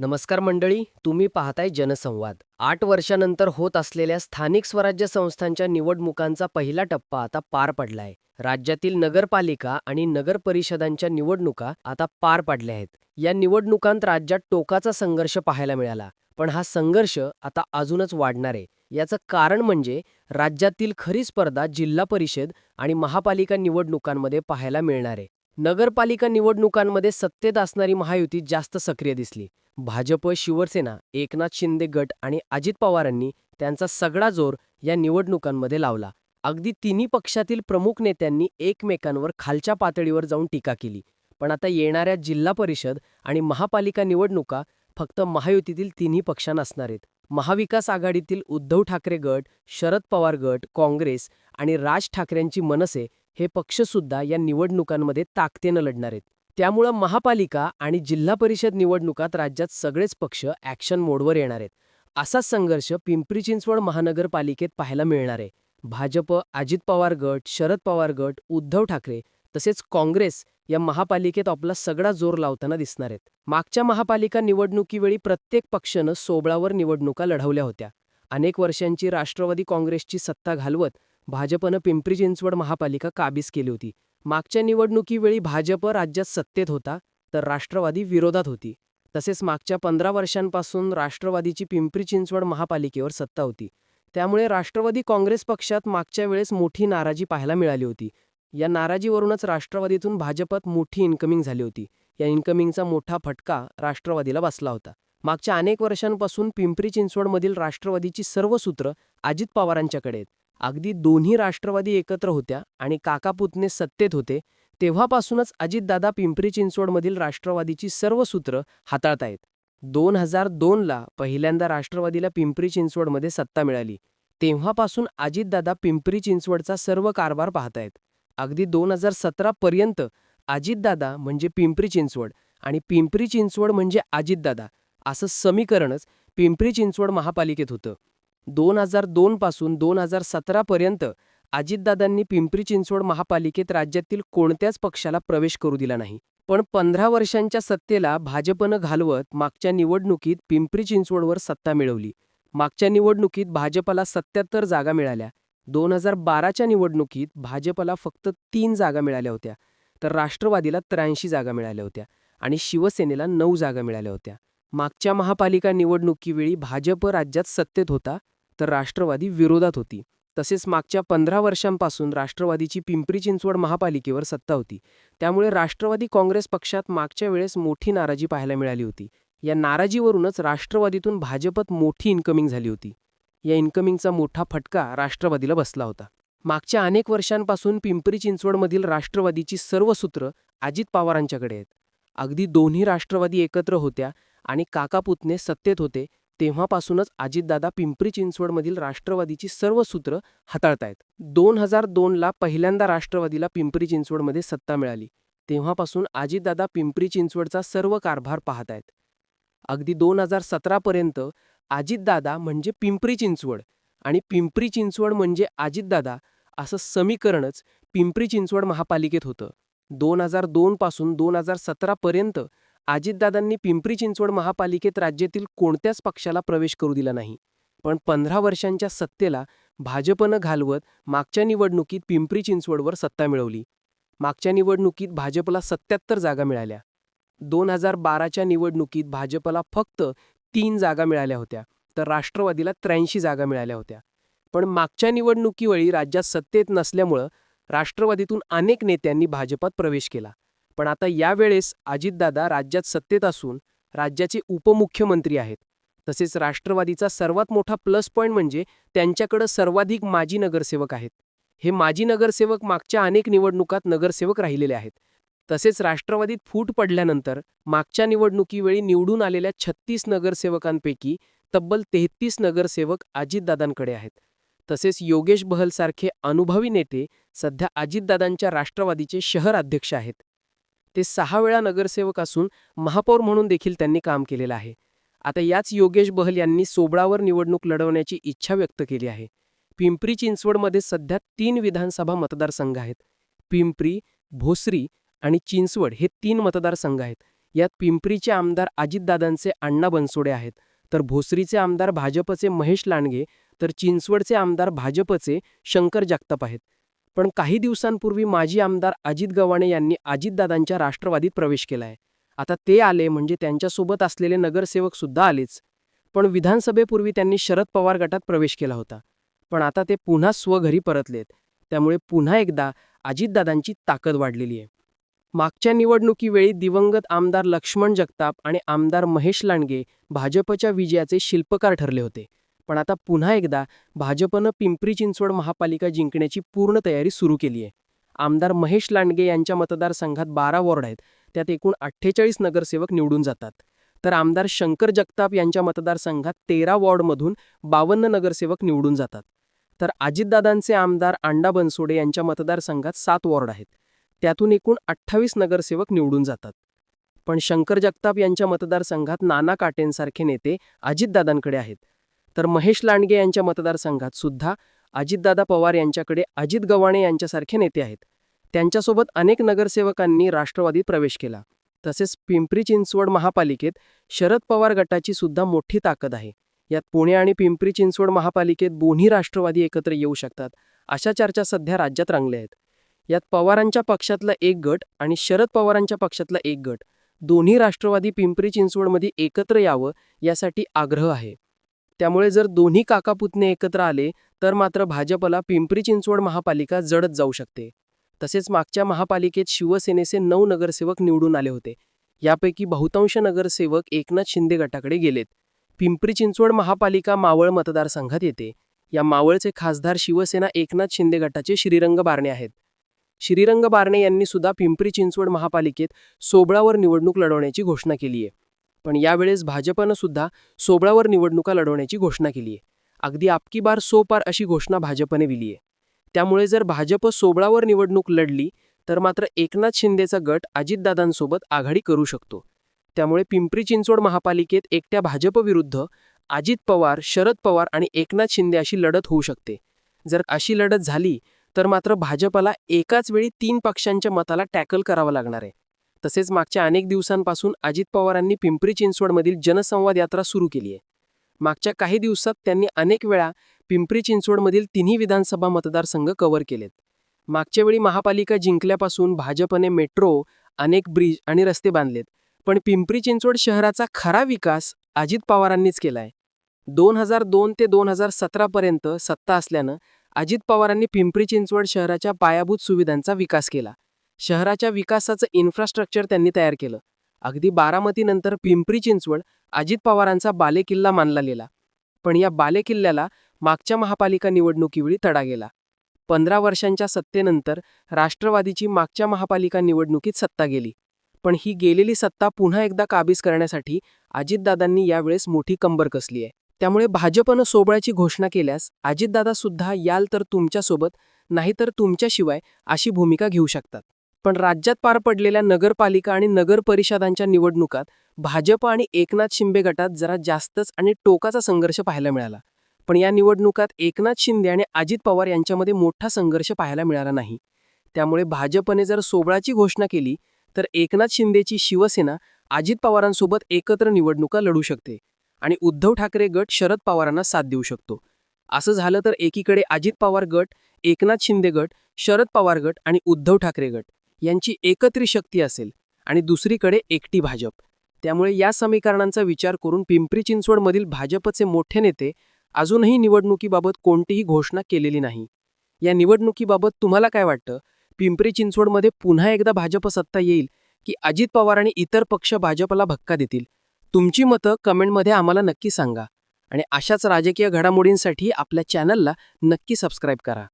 नमस्कार मंडळी तुम्ही पाहताय जनसंवाद. आठ वर्षानंतर होत असलेल्या स्थानिक स्वराज्य संस्थांच्या निवडणुकांचा पहिला टप्पा आता पार पडलाय. राज्यातील नगरपालिका आणि नगर परिषदांच्या निवडणुका आता पार पडल्या आहेत. या निवडणुकांत राज्यात टोकाचा संघर्ष पाहायला मिळाला. पण हा संघर्ष आता अजूनच वाढणार आहे. याचं कारण म्हणजे राज्यातील खरी स्पर्धा जिल्हा परिषद आणि महापालिका निवडणुकांमध्ये पाहायला मिळणार आहे. नगरपालिका निवडणुकांमध्ये सत्तेत असणारी महायुती जास्त सक्रिय दिसली. भाजप शिवसेना एकनाथ शिंदे गट आणि अजित पवारांनी त्यांचा सगळा जोर या निवडणुकांमध्ये लावला. अगदी तिन्ही पक्षातील प्रमुख नेत्यांनी एकमेकांवर खालच्या पातळीवर जाऊन टीका केली. पण आता येणाऱ्या जिल्हा परिषद आणि महापालिका निवडणुका फक्त महायुतीतील तिन्ही पक्षांना असणार आहेत. महाविकास आघाडीतील उद्धव ठाकरे गट शरद पवार गट काँग्रेस आणि राज ठाकरेंची मनसे हे पक्षसुद्धा या निवडणुकांमध्ये ताकदीनं लढणार आहेत. त्यामुळं महापालिका आणि जिल्हा परिषद निवडणुकात राज्यात सगळेच पक्ष ॲक्शन मोडवर येणार आहेत. असाच संघर्ष पिंपरी चिंचवड महानगरपालिकेत पाहायला मिळणार आहे. भाजप अजित पवार गट शरद पवार गट उद्धव ठाकरे तसेच काँग्रेस या महापालिकेत आपला सगळा जोर लावताना दिसणार आहेत. मागच्या महापालिका निवडणुकीवेळी प्रत्येक पक्षानं सोबळावर निवडणुका लढवल्या होत्या. अनेक वर्षांची राष्ट्रवादी काँग्रेसची सत्ता घालवत भाजपनं पिंपरी चिंचवड महापालिका काबीज केली होती. मागच्या निवडणुकीवेळी भाजप राज्यात सत्तेत होता तर राष्ट्रवादी विरोधात होती. तसेच मागच्या पंधरा वर्षांपासून राष्ट्रवादीची पिंपरी चिंचवड महापालिकेवर सत्ता होती. त्यामुळे राष्ट्रवादी काँग्रेस पक्षात मागच्या वेळेस मोठी नाराजी पाहायला मिळाली होती. या नाराजीवरूनच राष्ट्रवादीतून भाजपात मोठी इन्कमिंग झाली होती. या इन्कमिंगचा मोठा फटका राष्ट्रवादीला बसला होता. मागच्या अनेक वर्षांपासून पिंपरी चिंचवडमधील राष्ट्रवादीची सर्व सूत्र अजित पवारांच्याकडे आहेत. अगदी दोन्ही राष्ट्रवादी एकत्र होत्या आणि काकापुतणे सत्तेत होते तेव्हापासूनच अजितदादा पिंपरी चिंचवडमधील राष्ट्रवादीची सर्व सूत्र हाताळतायत दोन हजार दोनला पहिल्यांदा राष्ट्रवादीला पिंपरी चिंचवडमध्ये सत्ता मिळाली. तेव्हापासून अजितदादा पिंपरी चिंचवडचा सर्व कारभार पाहतायत अगदी दोन हजार सतरापर्यंत अजितदादा म्हणजे पिंपरी चिंचवड आणि पिंपरी चिंचवड म्हणजे अजितदादा असं समीकरणच पिंपरी चिंचवड महापालिकेत होतं. दोन हजार दोन पासून दोन हजार सतरापर्यंत अजितदादांनी पिंपरी चिंचवड महापालिकेत राज्यातील कोणत्याच पक्षाला प्रवेश करू दिला नाही. पण पंधरा वर्षांच्या सत्तेला भाजपनं घालवत मागच्या निवडणुकीत पिंपरी चिंचवडवर सत्ता मिळवली. मागच्या निवडणुकीत भाजपला सत्याहत्तर जागा मिळाल्या. दोन हजार बाराच्या निवडणुकीत भाजपला फक्त तीन जागा मिळाल्या होत्या. तर राष्ट्रवादीला त्र्याऐंशी जागा मिळाल्या होत्या आणि शिवसेनेला नऊ जागा मिळाल्या होत्या. मागच्या महापालिका निवडणुकीवेळी भाजप राज्यात सत्तेत होता. तर राष्ट्रवादी विरोधात होती. तसेच मागच्या पंधरा वर्षांपासून राष्ट्रवादीची पिंपरी चिंचवड महापालिकेवर सत्ता होती. त्यामुळे राष्ट्रवादी काँग्रेस पक्षात मागच्या वेळेस मोठी नाराजी पाहायला मिळाली होती. या नाराजीवरूनच राष्ट्रवादीतून भाजपत मोठी इन्कमिंग झाली होती. या इन्कमिंगचा मोठा फटका राष्ट्रवादीला बसला होता. मागच्या अनेक वर्षांपासून पिंपरी चिंचवडमधील राष्ट्रवादीची सर्व सूत्र अजित पवारांच्याकडे आहेत. अगदी दोन्ही राष्ट्रवादी एकत्र होत्या आणि काकापुतने सत्तेत होते तेव्हापासूनच अजितदादा पिंपरी चिंचवडमधील राष्ट्रवादीची सर्व सूत्र हाताळतायत. दोन हजार दोनला पहिल्यांदा राष्ट्रवादीला पिंपरी चिंचवडमध्ये सत्ता मिळाली. तेव्हापासून अजितदादा पिंपरी चिंचवडचा सर्व कारभार पाहतायत. अगदी दोन हजार सतरापर्यंत अजितदादा म्हणजे पिंपरी चिंचवड आणि पिंपरी चिंचवड म्हणजे अजितदादा असं समीकरणच पिंपरी चिंचवड महापालिकेत होतं. दोन हजार दोन पासून दोन हजार सतरापर्यंत अजितदादांनी पिंपरी चिंचवड महापालिकेत राज्यातील कोणत्याच पक्षाला प्रवेश करू दिला नाही. पण पंधरा वर्षांच्या सत्तेला भाजपनं घालवत मागच्या निवडणुकीत पिंपरी चिंचवडवर सत्ता मिळवली. मागच्या निवडणुकीत भाजपला सत्याहत्तर जागा मिळाल्या. दोन हजार बाराच्या निवडणुकीत भाजपला फक्त तीन जागा मिळाल्या होत्या तर राष्ट्रवादीला त्र्याऐंशी जागा मिळाल्या होत्या. पण मागच्या निवडणुकीवेळी राज्यात सत्तेत नसल्यामुळं राष्ट्रवादीतून अनेक नेत्यांनी भाजपात प्रवेश केला. पण आता यावेळेस अजितदादा राज्यात सत्तेत असून राज्याचे उपमुख्यमंत्री आहेत. तसेच राष्ट्रवादीचा सर्वात मोठा प्लस पॉईंट म्हणजे त्यांच्याकडं सर्वाधिक माजी नगरसेवक आहेत. हे माजी नगरसेवक मागच्या अनेक निवडणुकात नगरसेवक राहिलेले आहेत. तसेच राष्ट्रवादीत फूट पडल्यानंतर मागच्या निवडणुकीवेळी निवडून आलेल्या छत्तीस नगरसेवकांपैकी तब्बल तेहतीस नगरसेवक अजितदादांकडे आहेत. तसेच योगेश बहलसारखे अनुभवी नेते सध्या अजितदादांच्या राष्ट्रवादीचे शहर अध्यक्ष आहेत. ते सहा वेळा नगरसेवक असून महापौर म्हणून देखील त्यांनी काम केलेलं आहे. आता याच योगेश बहल यांनी सोबळावर निवडणूक लढवण्याची इच्छा व्यक्त केली आहे. पिंपरी चिंचवडमध्ये सध्या तीन विधानसभा मतदारसंघ आहेत. पिंपरी भोसरी आणि चिंचवड हे तीन मतदारसंघ आहेत. यात पिंपरीचे आमदार अजितदादांचे अण्णा बनसोडे आहेत. तर भोसरीचे आमदार भाजपचे महेश लांडगे तर चिंचवडचे आमदार भाजपचे शंकर जागताप आहेत. पण काही दिवसांपूर्वी माजी आमदार अजित गव्हाणे यांनी अजितदादांच्या राष्ट्रवादीत प्रवेश केलाय. आता ते आले म्हणजे त्यांच्यासोबत असलेले नगरसेवक सुद्धा आलेच. पण विधानसभेपूर्वी त्यांनी शरद पवार गटात प्रवेश केला होता. पण आता ते पुन्हा स्वघरी परतलेत. त्यामुळे पुन्हा एकदा अजितदादांची ताकद वाढलेली आहे. मागच्या निवडणुकीवेळी दिवंगत आमदार लक्ष्मण जगताप आणि आमदार महेश लांडगे भाजपच्या विजयाचे शिल्पकार ठरले होते. पण आता पुन्हा एकदा भाजपनं पिंपरी चिंचवड महापालिका जिंकण्याची पूर्ण तयारी सुरू केली आहे. आमदार महेश लांडगे यांच्या मतदारसंघात बारा वॉर्ड आहेत. त्यात एकूण अठ्ठेचाळीस नगरसेवक निवडून जातात. तर आमदार शंकर जगताप यांच्या मतदारसंघात तेरा वॉर्डमधून बावन्न नगरसेवक निवडून जातात. तर अजितदादांचे आमदार अंडा बनसोडे यांच्या मतदारसंघात सात वॉर्ड आहेत. त्यातून एकूण अठ्ठावीस नगरसेवक निवडून जातात. पण शंकर जगताप यांच्या मतदारसंघात नाना काटेंसारखे नेते अजितदादांकडे आहेत. तर महेश लांडगे यांच्या मतदारसंघात सुद्धा अजितदादा पवार यांच्याकडे अजित गव्हाणे यांच्यासारखे नेते आहेत. त्यांच्यासोबत अनेक नगरसेवकांनी राष्ट्रवादीत प्रवेश केला. तसेच पिंपरी चिंचवड महापालिकेत शरद पवार गटाची सुद्धा मोठी ताकद आहे. यात पुणे आणि पिंपरी चिंचवड महापालिकेत दोन्ही राष्ट्रवादी एकत्र येऊ शकतात अशा चर्चा सध्या राज्यात रंगल्या आहेत. यात पवारांच्या पक्षातला एक गट आणि शरद पवारांच्या पक्षातला एक गट. दोन्ही राष्ट्रवादी पिंपरी चिंचवडमध्ये एकत्र यावं यासाठी आग्रह आहे. त्यामुळे जर दोन्ही काकापुतणे एकत्र आले तर मात्र भाजपला पिंपरी चिंचवड महापालिका जडत जाऊ शकते. तसेच मागच्या महापालिकेत शिवसेनेचे नऊ नगरसेवक निवडून आले होते. यापैकी बहुतांश नगरसेवक एकनाथ शिंदे गटाकडे गेलेत. पिंपरी चिंचवड महापालिका मावळ मतदारसंघात येते. या मावळचे खासदार शिवसेना एकनाथ शिंदे गटाचे श्रीरंग बारणे आहेत. श्रीरंग बारणे यांनी सुद्धा पिंपरी चिंचवड महापालिकेत सोबळावर निवडणूक लढवण्याची घोषणा केली आहे पण यावेळेस भाजपनं सुद्धा सोबळावर निवडणुका लढवण्याची घोषणा केली आहे. अगदी आपकी बार सो पार अशी घोषणा भाजपने दिली आहे. त्यामुळे जर भाजप सोबळावर निवडणूक लढली तर मात्र एकनाथ शिंदेचा गट अजितदादांसोबत आघाडी करू शकतो. त्यामुळे पिंपरी चिंचवड महापालिकेत एकट्या भाजपविरुद्ध अजित पवार शरद पवार आणि एकनाथ शिंदे अशी लढत होऊ शकते. जर अशी लढत झाली तर मात्र भाजपला एकाच वेळी तीन पक्षांच्या मताला टॅकल करावं लागणार आहे. तसेच मागच्या अनेक दिवसांपासून अजित पवारांनी पिंपरी चिंचवडमधील जनसंवाद यात्रा सुरू केली आहे. मागच्या काही दिवसात त्यांनी अनेक वेळा पिंपरी चिंचवडमधील तिन्ही विधानसभा मतदारसंघ कव्हर केलेत. मागच्या वेळी महापालिका जिंकल्यापासून भाजपने मेट्रो अनेक ब्रिज आणि रस्ते बांधलेत. पण पिंपरी चिंचवड शहराचा खरा विकास अजित पवारांनीच केलाय. दोन हजार दोन ते दोन हजार सतरापर्यंत सत्ता असल्यानं अजित पवारांनी पिंपरी चिंचवड शहराच्या पायाभूत सुविधांचा विकास केला. शहराच्या विकासाचं इन्फ्रास्ट्रक्चर त्यांनी तयार केलं. अगदी बारामतीनंतर पिंपरी चिंचवड अजित पवारांचा बालेकिल्ला मानला गेला. पण या बालेकिल्ल्याला मागच्या महापालिका निवडणुकीवेळी तडा गेला. पंधरा वर्षांच्या सत्तेनंतर राष्ट्रवादीची मागच्या महापालिका निवडणुकीत सत्ता गेली. पण ही गेलेली सत्ता पुन्हा एकदा काबीज करण्यासाठी अजितदादांनी यावेळेस मोठी कंबर कसली आहे. त्यामुळे भाजपनं सोबळ्याची घोषणा केल्यास अजितदादा सुद्धा याल तर तुमच्यासोबत नाहीतर तुमच्याशिवाय अशी भूमिका घेऊ शकतात. पण राज्यात पार पडलेल्या नगरपालिका आणि नगर परिषदांच्या निवडणुकात भाजप आणि एकनाथ शिंदे गटात जरा जास्तच आणि टोकाचा संघर्ष पाहायला मिळाला. पण या निवडणुकात एकनाथ शिंदे आणि अजित पवार यांच्यामध्ये मोठा संघर्ष पाहायला मिळाला नाही. त्यामुळे भाजपने जर सोबळाची घोषणा केली तर एकनाथ शिंदेची शिवसेना अजित पवारांसोबत एकत्र निवडणुका लढू शकते आणि उद्धव ठाकरे गट शरद पवारांना साथ देऊ शकतो. असं झालं तर एकीकडे अजित पवार गट एकनाथ शिंदे गट शरद पवार गट आणि उद्धव ठाकरे गट. यांची एकत्रित शक्ती असेल आणि दुसरीकडे एकटी भाजप. त्यामुळे या समीकरणांचा विचार करून पिंपरी चिंचवडमधील भाजपचे मोठे नेते अजूनही निवडणुकीबाबत कोणतीही घोषणा केलेली नाही. या निवडणुकीबाबत तुम्हाला काय वाटतं? पिंपरी चिंचवडमध्ये पुन्हा एकदा भाजप सत्ता येईल की अजित पवार आणि इतर पक्ष भाजपला भक्का देतील? तुमची मतं कमेंटमध्ये आम्हाला नक्की सांगा. आणि अशाच राजकीय घडामोडींसाठी आपल्या चॅनलला नक्की सबस्क्राईब करा.